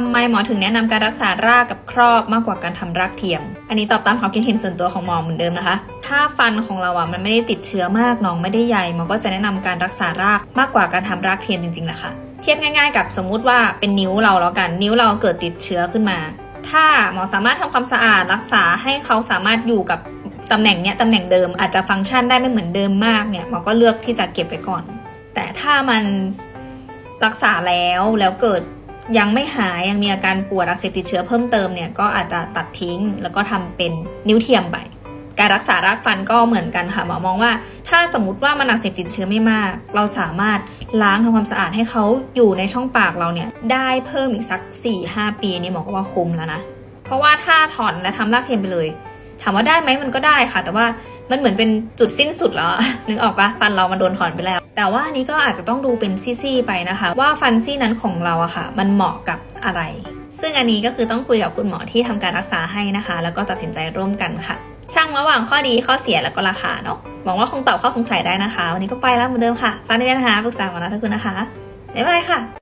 ทำไมหมอถึงแนะนำการรักษารากกับครอบมากกว่าการทำรากเทียม อันนี้ตอบตามความคิดเห็นส่วนตัวของหมอเหมือนเดิมนะคะ ถ้าฟันของเราอะมันไม่ได้ติดเชื้อมากหนองไม่ได้ใหญ่หมอก็จะแนะนำการรักษารากมากกว่าการทำรากเทียมจริงๆนะคะเทียบง่าย ๆ กับสมมุติว่าเป็นนิ้วเราแล้วกัน นิ้วเราเกิดติดเชื้อขึ้นมา ถ้าหมอสามารถทำความสะอาดรักษาให้เขาสามารถอยู่กับตำแหน่งเนี้ยตำแหน่งเดิมอาจจะฟังก์ชันได้ไม่เหมือนเดิมมากเนี่ยหมอก็เลือกที่จะเก็บไว้ก่อน แต่ถ้ามันรักษาแล้วแล้วเกิด ยังไม่หายยังมีอาการปวดอักเสบติดเชื้อเพิ่มเติมเนี่ยก็อาจจะตัดทิ้ง แล้วก็ทำเป็นนิ้วเทียมไปการรักษารากฟันก็เหมือนกันค่ะหมอมองว่า ถ้าสมมติว่ามันอักเสบติดเชื้อไม่มาก เราสามารถล้างทำความสะอาดให้เขาอยู่ในช่องปากเราเนี่ยได้เพิ่มอีกสัก 4-5 ปีนี่หมอก็ว่าคุ้มแล้วนะ เพราะว่าถ้าถอนและทำรากเทียมไปเลยามว่าได้ไหมมันก็ได้ค่ะ แต่ว่ามันเหมือนเป็นจุดสิ้นสุดแล้ว นึกออกปะฟันเรามันโดนถอนไปแล้ว แต่ว่านี้ก็อาจจะต้องดูเป็นซี่ๆไปนะคะ ว่าฟันซี่นั้นของเราอะค่ะ มันเหมาะกับอะไร ซึ่งอันนี้ก็คือต้องคุยกับคุณหมอที่ทำการรักษาให้นะคะ แล้วก็ตัดสินใจร่วมกันค่ะ ช่างระหว่างข้อดีข้อเสียแล้วก็ราคาเนาะหวังว่าคงตอบข้อสงสัยได้นะคะ วันนี้ก็ไปแล้วเหมือนเดิมค่ะฟันที่มีปัญหาปรึกษาหมอนะทุกคนนะคะบ๊ายบายค่ะ